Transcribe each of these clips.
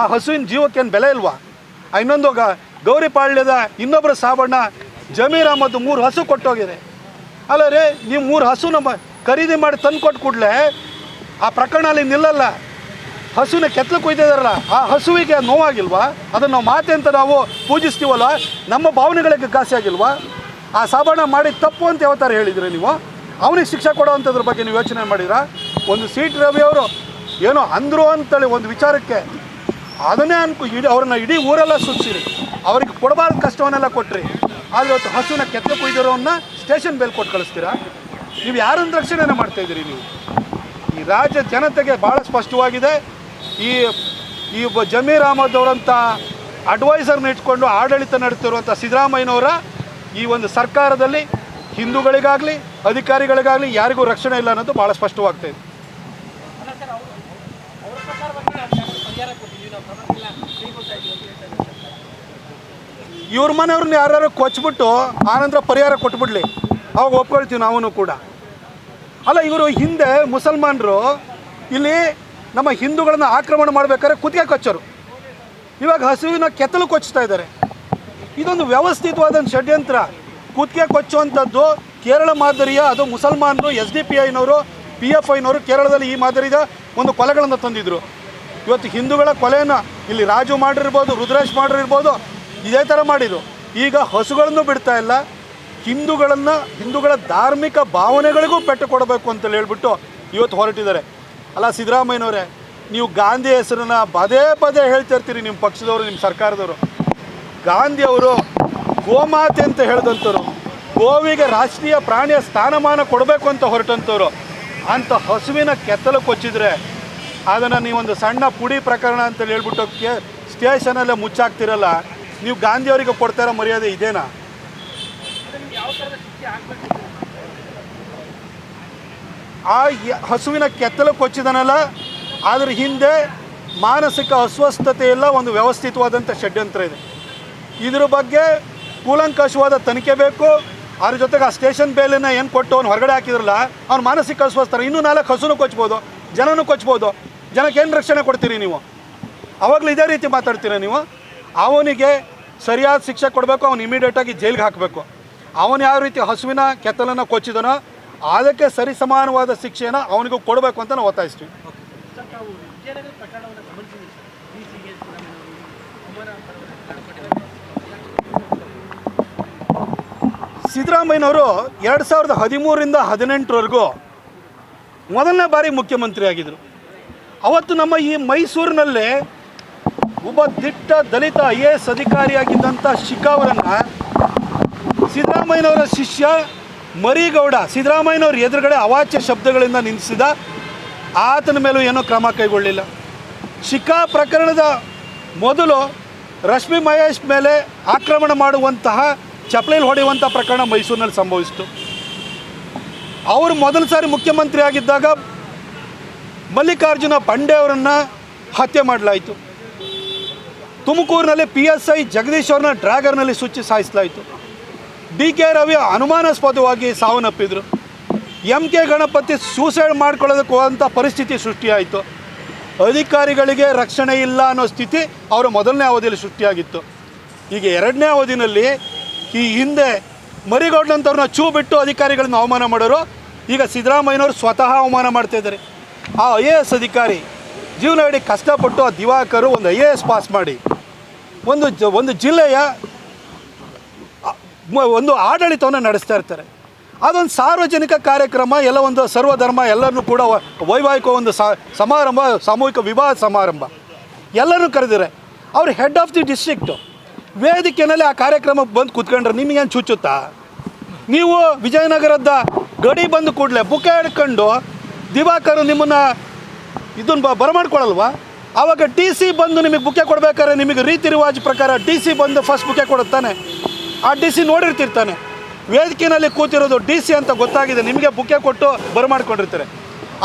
ಆ ಹಸುವಿನ ಜೀವಕ್ಕೇನು ಬೆಲೆ ಇಲ್ವಾ? ಇನ್ನೊಂದು ಗೌರಿಪಾಳ್ಯದ ಇನ್ನೊಬ್ಬರ ಸಾಬಣ್ಣ ಜಮೀರ್ ಅಹಮದ್ ಮೂರು ಹಸು ಕೊಟ್ಟೋಗಿದೆ. ಅಲ್ಲ ರೀ, ನೀವು ಮೂರು ಹಸು ನಮ್ಮ ಖರೀದಿ ಮಾಡಿ ತಂದು ಕೊಟ್ಟು ಕೂಡಲೇ ಆ ಪ್ರಕರಣ ಅಲ್ಲಿ ನಿಲ್ಲಲ್ಲ. ಹಸುವಿನ ಕೆತ್ತಲು ಕುಯ್ತಿದಾರಲ್ಲ ಆ ಹಸುವಿಗೆ ನೋವಾಗಿಲ್ವಾ? ಅದನ್ನು ನಾವು ಮಾತೆ ಅಂತ ನಾವು ಪೂಜಿಸ್ತೀವಲ್ಲ, ನಮ್ಮ ಭಾವನೆಗಳಿಗೆ ಘಾಸಿಯಾಗಿಲ್ವಾ ಆ ಸಾಬಣ್ಣ ಮಾಡಿ ತಪ್ಪು ಅಂತ ಯಾವತ್ತಾರ ಹೇಳಿದ್ರಿ ನೀವು? ಅವನಿಗೆ ಶಿಕ್ಷೆ ಕೊಡೋವಂಥದ್ರ ಬಗ್ಗೆ ನೀವು ಯೋಚನೆ ಮಾಡಿರಾ? ಒಂದು ಸೀಟ್ ರವಿ ಅವರು ಏನೋ ಅಂದರು ಅಂತೇಳಿ ಒಂದು ವಿಚಾರಕ್ಕೆ ಅದನ್ನೇ ಅನ್ಕೊ, ಇಡೀ ಅವ್ರನ್ನ ಇಡೀ ಊರೆಲ್ಲ ಸುತ್ತಿರಿ ಅವ್ರಿಗೆ ಕೊಡಬಾರ್ದು ಕಷ್ಟವನ್ನೆಲ್ಲ ಕೊಟ್ರಿ. ಆದರೆ ಇವತ್ತು ಹಸುವಿನ ಕೆತ್ತೆ ಕುಯ್ದಿರೋನ್ನ ಸ್ಟೇಷನ್ ಬೇಲ್ ಕೊಟ್ಟು ಕಳಿಸ್ತೀರಾ? ನೀವು ಯಾರನ್ನ ರಕ್ಷಣೆನ ಮಾಡ್ತಾ ಇದ್ದೀರಿ ನೀವು? ಈ ರಾಜ್ಯ ಜನತೆಗೆ ಭಾಳ ಸ್ಪಷ್ಟವಾಗಿದೆ. ಈ ಈ ಜಮೀರ್ ಅಹಮದ್ ಅವರಂಥ ಅಡ್ವೈಸರ್ನ ಇಟ್ಕೊಂಡು ಆಡಳಿತ ನಡೆತಿರುವಂಥ ಸಿದ್ದರಾಮಯ್ಯನವರ ಈ ಒಂದು ಸರ್ಕಾರದಲ್ಲಿ ಹಿಂದೂಗಳಿಗಾಗಲಿ, ಅಧಿಕಾರಿಗಳಿಗಾಗಲಿ ಯಾರಿಗೂ ರಕ್ಷಣೆ ಇಲ್ಲ ಅನ್ನೋದು ಭಾಳ ಸ್ಪಷ್ಟವಾಗ್ತಾ ಇವ್ರ ಮನೆಯವ್ರನ್ನ ಯಾರು ಕೊಚ್ಬಿಟ್ಟು ಆನಂತರ ಪರಿಹಾರ ಕೊಟ್ಬಿಡ್ಲಿ. ಅವಾಗ ಒಪ್ಕೊಳ್ತೀವಿ ನಾವು ಕೂಡ. ಅಲ್ಲ, ಇವರು ಹಿಂದೆ ಮುಸಲ್ಮಾನರು ಇಲ್ಲಿ ನಮ್ಮ ಹಿಂದೂಗಳನ್ನ ಆಕ್ರಮಣ ಮಾಡ್ಬೇಕಾದ್ರೆ ಕುತ್ತಿಗೆ ಕೊಚ್ಚರು. ಇವಾಗ ಹಸುವಿನ ಕೆತ್ತಲು ಕೊಚ್ತಾ ಇದ್ದಾರೆ. ಇದೊಂದು ವ್ಯವಸ್ಥಿತವಾದ ಷಡ್ಯಂತ್ರ. ಕುತ್ತಿಗೆ ಕೊಚ್ಚುವಂಥದ್ದು ಕೇರಳ ಮಾದರಿಯ, ಅದು ಮುಸಲ್ಮಾನರು ಎಸ್ ಡಿ ಪಿ ಐನವರು ಪಿ ಎಫ್ ಐನವರು ಕೇರಳದಲ್ಲಿ ಈ ಮಾದರಿಯ ಒಂದು ಕೊಲೆಗಳನ್ನು ತಂದಿದ್ರು. ಇವತ್ತು ಹಿಂದೂಗಳ ಕೊಲೆಯನ್ನು ಇಲ್ಲಿ ರಾಜು ಮಾಡಿರ್ಬೋದು, ರುದ್ರೇಶ್ ಮಾಡಿರ್ಬೋದು, ಇದೇ ಥರ ಮಾಡಿದ್ರು. ಈಗ ಹಸುಗಳನ್ನು ಬಿಡ್ತಾ ಇಲ್ಲ. ಹಿಂದೂಗಳನ್ನು, ಹಿಂದೂಗಳ ಧಾರ್ಮಿಕ ಭಾವನೆಗಳಿಗೂ ಪೆಟ್ಟು ಕೊಡಬೇಕು ಅಂತೇಳಿ ಹೇಳ್ಬಿಟ್ಟು ಇವತ್ತು ಹೊರಟಿದ್ದಾರೆ. ಅಲ್ಲ, ಸಿದ್ದರಾಮಯ್ಯನವರೇ, ನೀವು ಗಾಂಧಿ ಹೆಸರನ್ನ ಪದೇ ಪದೇ ಹೇಳ್ತಾ ಇರ್ತೀರಿ ನಿಮ್ಮ ಪಕ್ಷದವರು, ನಿಮ್ಮ ಸರ್ಕಾರದವರು. ಗಾಂಧಿ ಅವರು ಗೋಮಾತೆ ಅಂತ ಹೇಳಿದಂಥವ್ರು. ಗೋವಿಗೆ ರಾಷ್ಟ್ರೀಯ ಪ್ರಾಣಿಯ ಸ್ಥಾನಮಾನ ಕೊಡಬೇಕು ಅಂತ ಹೊರಟಂಥವ್ರು. ಅಂಥ ಹಸುವಿನ ಕೆತ್ತಲು ಕೊಚ್ಚಿದ್ರೆ ಅದನ್ನು ನೀವೊಂದು ಸಣ್ಣ ಪುಡಿ ಪ್ರಕರಣ ಅಂತ ಹೇಳ್ಬಿಟ್ಟು ಸ್ಟೇಷನಲ್ಲೇ ಮುಚ್ಚಾಕ್ತಿರಲ್ಲ, ನೀವು ಗಾಂಧಿಯವರಿಗೆ ಕೊಡ್ತಾ ಇರೋ ಮರ್ಯಾದೆ ಇದೇನಾ? ಆ ಹಸುವಿನ ಕೆತ್ತಲು ಕೊಚ್ಚಿದನಲ್ಲ ಅದ್ರ ಹಿಂದೆ ಮಾನಸಿಕ ಅಸ್ವಸ್ಥತೆ ಎಲ್ಲ ಒಂದು ವ್ಯವಸ್ಥಿತವಾದಂಥ ಷಡ್ಯಂತ್ರ ಇದೆ. ಇದ್ರ ಬಗ್ಗೆ ಕೂಲಂಕಷವಾದ ತನಿಖೆ ಬೇಕು, ಅದ್ರ ಜೊತೆಗೆ ಆ ಸ್ಟೇಷನ್ ಬೇಲಿನ ಏನು ಕೊಟ್ಟು ಅವ್ನು ಹೊರಗಡೆ ಹಾಕಿದ್ರಲ್ಲ, ಅವ್ನು ಮಾನಸಿಕ ಅಸ್ವಸ್ಥರ ಇನ್ನೂ ನಾಲ್ಕು ಹಸುನು ಕೊಚ್ಬೋದು, ಜನನೂ ಕೊಚ್ಬೋದು. ಜನಕ್ಕೆ ಏನು ರಕ್ಷಣೆ ಕೊಡ್ತೀರಿ ನೀವು? ಅವಾಗಲೂ ಇದೇ ರೀತಿ ಮಾತಾಡ್ತೀರಾ ನೀವು? ಅವನಿಗೆ ಸರಿಯಾದ ಶಿಕ್ಷೆ ಕೊಡಬೇಕು, ಅವನು ಇಮಿಡಿಯೇಟಾಗಿ ಜೈಲಿಗೆ ಹಾಕಬೇಕು. ಅವನು ಯಾವ ರೀತಿ ಹಸುವಿನ ಕೆತ್ತಲನ್ನು ಕೊಚ್ಚಿದನೋ, ಅದಕ್ಕೆ ಸರಿಸಮಾನವಾದ ಶಿಕ್ಷೆಯನ್ನು ಅವನಿಗೂ ಕೊಡಬೇಕು ಅಂತ ನಾವು ಒತ್ತಾಯಿಸ್ತೀವಿ. ಸಿದ್ದರಾಮಯ್ಯನವರು ಎರಡು ಸಾವಿರದ ಹದಿಮೂರರಿಂದ ಹದಿನೆಂಟರವರೆಗೂ ಮೊದಲನೇ ಬಾರಿ ಮುಖ್ಯಮಂತ್ರಿ ಆಗಿದ್ದರು ಅವತ್ತು ನಮ್ಮ ಈ ಮೈಸೂರಿನಲ್ಲೇ ಒಬ್ಬ ದಿಟ್ಟ ದಲಿತ ಐ ಎ ಎಸ್ ಅಧಿಕಾರಿಯಾಗಿದ್ದಂಥ ಶಿಖಾವರನ್ನು ಸಿದ್ದರಾಮಯ್ಯನವರ ಶಿಷ್ಯ ಮರಿಗೌಡ, ಸಿದ್ದರಾಮಯ್ಯನವ್ರ ಎದುರುಗಡೆ ಅವಾಚ್ಯ ಶಬ್ದಗಳಿಂದ ನಿಲ್ಲಿಸಿದ ಆತನ ಮೇಲೂ ಏನೂ ಕ್ರಮ ಕೈಗೊಳ್ಳಿಲ್ಲ. ಶಿಖಾ ಪ್ರಕರಣದ ಮೊದಲು ರಶ್ಮಿ ಮಹೇಶ್ ಮೇಲೆ ಆಕ್ರಮಣ ಮಾಡುವಂತಹ ಚಪ್ಪಲಿಲಿ ಹೊಡೆಯುವಂಥ ಪ್ರಕರಣ ಮೈಸೂರಿನಲ್ಲಿ ಸಂಭವಿಸಿತು. ಅವರು ಮೊದಲ ಸಾರಿ ಮುಖ್ಯಮಂತ್ರಿ ಆಗಿದ್ದಾಗ ಮಲ್ಲಿಕಾರ್ಜುನ ಬಂಡೆ ಅವರನ್ನು ಹತ್ಯೆ ಮಾಡಲಾಯಿತು. ತುಮಕೂರಿನಲ್ಲಿ ಪಿ ಎಸ್ ಐ ಜಗದೀಶ್ ಅವ್ರನ್ನ ಡ್ರ್ಯಾಗರ್ನಲ್ಲಿ ಸುಚ್ಚಿ ಸಾಯಿಸಲಾಯಿತು. ಡಿ ಕೆ ರವಿ ಅನುಮಾನಾಸ್ಪದವಾಗಿ ಸಾವನ್ನಪ್ಪಿದ್ರು. ಎಂ ಕೆ ಗಣಪತಿ ಸೂಸೈಡ್ ಮಾಡ್ಕೊಳ್ಳೋದಕ್ಕೆ ಹೋದಂಥ ಪರಿಸ್ಥಿತಿ ಸೃಷ್ಟಿಯಾಯಿತು. ಅಧಿಕಾರಿಗಳಿಗೆ ರಕ್ಷಣೆ ಇಲ್ಲ ಅನ್ನೋ ಸ್ಥಿತಿ ಅವರ ಮೊದಲನೇ ಅವಧಿಯಲ್ಲಿ ಸೃಷ್ಟಿಯಾಗಿತ್ತು. ಈಗ ಎರಡನೇ ಅವಧಿನಲ್ಲಿ ಈ ಹಿಂದೆ ಮರಿಗೌಡ್ನಂಥವ್ರನ್ನ ಚೂ ಬಿಟ್ಟು ಅಧಿಕಾರಿಗಳನ್ನ ಅವಮಾನ ಮಾಡೋರು, ಈಗ ಸಿದ್ದರಾಮಯ್ಯನವರು ಸ್ವತಃ ಅವಮಾನ ಮಾಡ್ತಾ ಇದ್ದಾರೆ. ಆ ಐ ಎ ಎಸ್ ಅಧಿಕಾರಿ ಜೀವನ ಇಡೀ ಕಷ್ಟಪಟ್ಟು ಆ ದಿವಾಕರು ಒಂದು ಐ ಎ ಎಸ್ ಪಾಸ್ ಮಾಡಿ. ಒಂದು ಜ, ಒಂದು ಜಿಲ್ಲೆಯ ಒಂದು ಆಡಳಿತವನ್ನು ನಡೆಸ್ತಾ ಇರ್ತಾರೆ. ಅದೊಂದು ಸಾರ್ವಜನಿಕ ಕಾರ್ಯಕ್ರಮ, ಎಲ್ಲ ಒಂದು ಸರ್ವಧರ್ಮ, ಎಲ್ಲರನ್ನೂ ಕೂಡ ವೈವಾಹಿಕ ಒಂದು ಸಮಾರಂಭ, ಸಾಮೂಹಿಕ ವಿವಾಹ ಸಮಾರಂಭ. ಎಲ್ಲರೂ ಕರೆದಿದ್ದಾರೆ. ಅವ್ರು ಹೆಡ್ ಆಫ್ ದಿ ಡಿಸ್ಟ್ರಿಕ್ಟು ವೇದಿಕೆಯಲ್ಲಿ ಆ ಕಾರ್ಯಕ್ರಮಕ್ಕೆ ಬಂದು ಕೂತ್ಕೊಂಡ್ರೆ ನಿಮಗೇನು ಚುಚ್ಚುತ್ತಾ? ನೀವು ವಿಜಯನಗರದ ಗಡಿ ಬಂದು ಕೂಡಲೇ ಬುಕ್ಕೆ ಹಿಡ್ಕೊಂಡು ದಿವಾಕರು ನಿಮ್ಮನ್ನು ಇದನ್ನು ಬರಮಾಡ್ಕೊಳಲ್ವಾ? ಆವಾಗ ಟಿ ಸಿ ಬಂದು ನಿಮಗೆ ಬುಕ್ಕೆ ಕೊಡಬೇಕಾದ್ರೆ ನಿಮಗೆ ರೀತಿ ರಿವಾಜ್ ಪ್ರಕಾರ ಟಿ ಸಿ ಬಂದು ಫಸ್ಟ್ ಬುಕ್ಕೆ ಕೊಡುತ್ತಾನೆ ಆ ಡಿ ಸಿ ನೋಡಿರ್ತಿರ್ತಾನೆ. ವೇದಿಕೆಯಲ್ಲಿ ಕೂತಿರೋದು ಡಿ ಸಿ ಅಂತ ಗೊತ್ತಾಗಿದೆ, ನಿಮಗೆ ಬುಕ್ಕೆ ಕೊಟ್ಟು ಬರಮಾಡ್ಕೊಂಡಿರ್ತಾರೆ.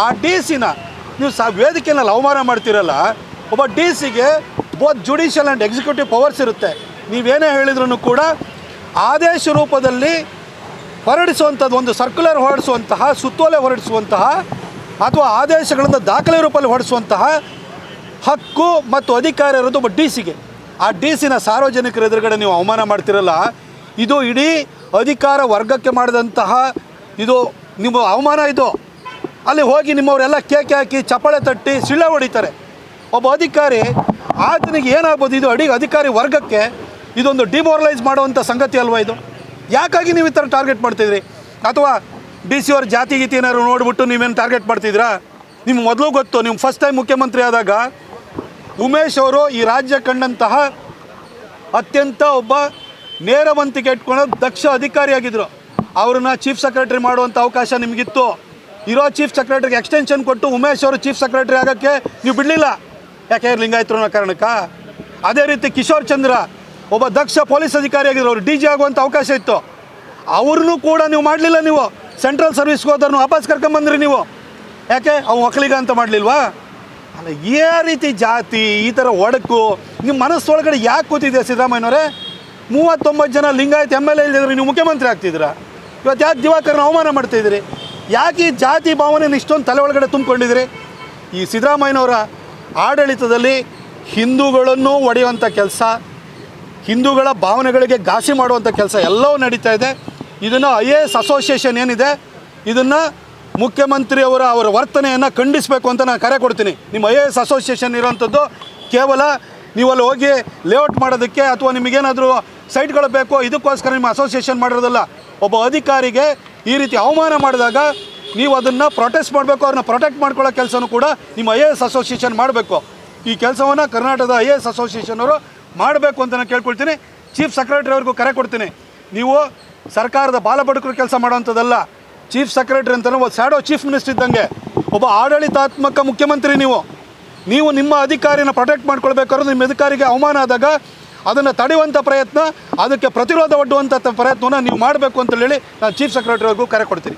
ಆ ಡಿ ಸಿನ ನೀವು ಸಾ ವೇದಿಕೆಯಲ್ಲಿ ಅವಮಾನ ಮಾಡ್ತಿರಲ್ಲ, ಒಬ್ಬ ಡಿ ಸಿಗೆ both judicial and executive powers ಇರುತ್ತೆ. ನೀವೇನೇ ಹೇಳಿದ್ರು ಕೂಡ ಆದೇಶ ರೂಪದಲ್ಲಿ ಹೊರಡಿಸುವಂಥದ್ದು ಒಂದು ಸರ್ಕ್ಯುಲರ್ ಹೊರಡಿಸುವಂತಹ, ಸುತ್ತೋಲೆ ಹೊರಡಿಸುವಂತಹ ಅಥವಾ ಆದೇಶಗಳನ್ನು ದಾಖಲೆ ರೂಪದಲ್ಲಿ ಹೊರಡಿಸುವಂತಹ ಹಕ್ಕು ಮತ್ತು ಅಧಿಕಾರ ಇರೋದು ಒಬ್ಬ ಡಿ ಸಿಗೆ. ಆ ಡಿ ಸಿನ ಸಾರ್ವಜನಿಕರ ಎದುರುಗಡೆ ನೀವು ಅವಮಾನ ಮಾಡ್ತಿರಲ್ಲ, ಇದು ಇಡೀ ಅಧಿಕಾರ ವರ್ಗಕ್ಕೆ ಮಾಡಿದಂತಹ ಇದು ನಿಮ್ಮ ಅವಮಾನ ಇದು. ಅಲ್ಲಿ ಹೋಗಿ ನಿಮ್ಮವರೆಲ್ಲ ಕೇಕೆ ಹಾಕಿ, ಚಪ್ಪಾಳೆ ತಟ್ಟಿ ಸಿಳ್ಳೆ ಹೊಡಿತಾರೆ. ಒಬ್ಬ ಅಧಿಕಾರಿ ಆತನಿಗೆ ಏನಾಗ್ಬೋದು ಇದು ಅಡಿ, ಅಧಿಕಾರಿ ವರ್ಗಕ್ಕೆ ಇದೊಂದು ಡಿಮೋರಲೈಸ್ ಮಾಡುವಂಥ ಸಂಗತಿ ಅಲ್ವಾ ಇದು? ಯಾಕಾಗಿ ನೀವು ಈ ಥರ ಟಾರ್ಗೆಟ್ ಮಾಡ್ತಿದ್ರಿ? ಅಥವಾ ಡಿ ಸಿ ಅವ್ರ ಜಾತಿ ಗೀತಿ ಏನಾದ್ರು ನೋಡ್ಬಿಟ್ಟು ನೀವೇನು ಟಾರ್ಗೆಟ್ ಮಾಡ್ತಿದ್ರಾ ನಿಮ್ಗೆ ಮೊದಲು ಗೊತ್ತು, ನೀವು ಫಸ್ಟ್ ಟೈಮ್ ಮುಖ್ಯಮಂತ್ರಿ ಆದಾಗ ಉಮೇಶ್ ಅವರು ಈ ರಾಜ್ಯ ಕಂಡಂತಹ ಅತ್ಯಂತ ಒಬ್ಬ ನೇರವಂತಿಕೆ ಇಟ್ಕೊಂಡು ದಕ್ಷ ಅಧಿಕಾರಿಯಾಗಿದ್ದರು ಅವ್ರನ್ನ ಚೀಫ್ ಸೆಕ್ರೆಟರಿ ಮಾಡುವಂಥ ಅವಕಾಶ ನಿಮಗಿತ್ತು. ಇರೋ ಚೀಫ್ ಸೆಕ್ರೆಟರಿಗೆ ಎಕ್ಸ್ಟೆನ್ಷನ್ ಕೊಟ್ಟು ಉಮೇಶ್ ಅವರು ಚೀಫ್ ಸೆಕ್ರೆಟರಿ ಆಗೋಕ್ಕೆ ನೀವು ಬಿಡಲಿಲ್ಲ. ಯಾಕೆ ಲಿಂಗಾಯತರು ಅನ್ನೋ ಕಾರಣಕ್ಕೆ? ಅದೇ ರೀತಿ ಕಿಶೋರ್ ಚಂದ್ರ ಒಬ್ಬ ದಕ್ಷ ಪೊಲೀಸ್ ಅಧಿಕಾರಿಯಾಗಿದ್ರು ಅವರು ಡಿ ಜಿ ಆಗುವಂಥ ಅವಕಾಶ ಇತ್ತು. ಅವ್ರನ್ನೂ ಕೂಡ ನೀವು ಮಾಡಲಿಲ್ಲ ನೀವು. ಸೆಂಟ್ರಲ್ ಸರ್ವಿಸ್ಗೆ ಹೋದವ್ರನ್ನ ವಾಪಸ್ ಕರ್ಕೊಂಬಂದ್ರಿ ನೀವು. ಯಾಕೆ? ಅವ್ನು ಒಕ್ಕಲಿಗ ಅಂತ ಮಾಡಲಿಲ್ವಾ? ಅಲ್ಲ ಈ ರೀತಿ ಜಾತಿ, ಈ ಥರ ಒಡಕು ನಿಮ್ಮ ಮನಸ್ಸೊಳಗಡೆ ಯಾಕೆ ಕೂತಿದೆ ಸಿದ್ದರಾಮಯ್ಯನವರೇ? ಮೂವತ್ತೊಂಬತ್ತು ಜನ ಲಿಂಗಾಯತ್ ಎಂ ಎಲ್ ಎ ನೀವು ಮುಖ್ಯಮಂತ್ರಿ ಆಗ್ತಿದ್ದೀರಾ? ಇವತ್ತು ಯಾಕೆ ದಿವಾಕರ್ನ ಅವಮಾನ ಮಾಡ್ತಿದ್ದೀರಿ? ಯಾಕೆ ಈ ಜಾತಿ ಭಾವನೆಯನ್ನು ಇಷ್ಟೊಂದು ತಲೆ ಒಳಗಡೆ ತುಂಬಿಕೊಂಡಿದ್ದೀರಿ? ಈ ಸಿದ್ದರಾಮಯ್ಯನವರ ಆಡಳಿತದಲ್ಲಿ ಹಿಂದೂಗಳನ್ನು ಒಡೆಯುವಂಥ ಕೆಲಸ, ಹಿಂದೂಗಳ ಭಾವನೆಗಳಿಗೆ ಘಾಸಿ ಮಾಡುವಂಥ ಕೆಲಸ ಎಲ್ಲವೂ ನಡೀತಾ ಇದೆ. ಇದನ್ನು ಐ ಎ ಎಸ್ ಅಸೋಸಿಯೇಷನ್ ಏನಿದೆ, ಇದನ್ನು ಮುಖ್ಯಮಂತ್ರಿಯವರ ಅವರ ವರ್ತನೆಯನ್ನು ಖಂಡಿಸಬೇಕು ಅಂತ ನಾನು ಕರೆ ಕೊಡ್ತೀನಿ. ನಿಮ್ಮ ಐ ಎ ಎಸ್ ಅಸೋಸಿಯೇಷನ್ ಇರೋವಂಥದ್ದು ಕೇವಲ ನೀವು ಅಲ್ಲಿ ಹೋಗಿ ಲೇಔಟ್ ಮಾಡೋದಕ್ಕೆ ಅಥವಾ ನಿಮಗೇನಾದರೂ ಸೈಟ್ಗಳು ಬೇಕು ಇದಕ್ಕೋಸ್ಕರ ನಿಮ್ಮ ಅಸೋಸಿಯೇಷನ್ ಮಾಡಿರೋದಲ್ಲ, ಒಬ್ಬ ಅಧಿಕಾರಿಗೆ ಈ ರೀತಿ ಅವಮಾನ ಮಾಡಿದಾಗ ನೀವು ಅದನ್ನು ಪ್ರೊಟೆಸ್ಟ್ ಮಾಡಬೇಕು, ಅವ್ರನ್ನ ಪ್ರೊಟೆಕ್ಟ್ ಮಾಡ್ಕೊಳ್ಳೋ ಕೆಲಸನೂ ಕೂಡ ನಿಮ್ಮ ಐ ಎ ಎಸ್ ಅಸೋಸಿಯೇಷನ್ ಮಾಡಬೇಕು. ಈ ಕೆಲಸವನ್ನು ಕರ್ನಾಟಕದ ಐ ಎ ಎಸ್ ಅಸೋಸಿಯೇಷನ್ ಅವರು ಮಾಡಬೇಕು ಅಂತ ನಾನು ಕೇಳ್ಕೊಳ್ತೀನಿ. ಚೀಫ್ ಸೆಕ್ರೆಟರಿ ಅವ್ರಿಗೂ ಕರೆ ಕೊಡ್ತೀನಿ. ನೀವು ಸರ್ಕಾರದ ಬಾಲಬಡುಕರು ಕೆಲಸ ಮಾಡೋವಂಥದ್ದಲ್ಲ. ಚೀಫ್ ಸೆಕ್ರೆಟರಿ ಅಂತಲೂ ಒಂದು ಶ್ಯಾಡೋ ಚೀಫ್ ಮಿನಿಸ್ಟರ್ ಇದ್ದಂಗೆ. ಒಬ್ಬ ಆಡಳಿತಾತ್ಮಕ ಮುಖ್ಯಮಂತ್ರಿ ನೀವು. ನೀವು ನಿಮ್ಮ ಅಧಿಕಾರಿನ ಪ್ರೊಟೆಕ್ಟ್ ಮಾಡ್ಕೊಳ್ಬೇಕಾದ್ರೆ ನಿಮ್ಮ ಅಧಿಕಾರಿಗೆ ಅವಮಾನ ಆದಾಗ ಅದನ್ನು ತಡೆಯುವಂಥ ಪ್ರಯತ್ನ, ಅದಕ್ಕೆ ಪ್ರತಿರೋಧ ಒಡ್ಡುವಂಥ ಪ್ರಯತ್ನವನ್ನು ನೀವು ಮಾಡಬೇಕು ಅಂತೇಳಿ ನಾನು ಚೀಫ್ ಸೆಕ್ರೆಟರಿ ಅವ್ರಿಗೂ ಕರೆ ಕೊಡ್ತೀನಿ.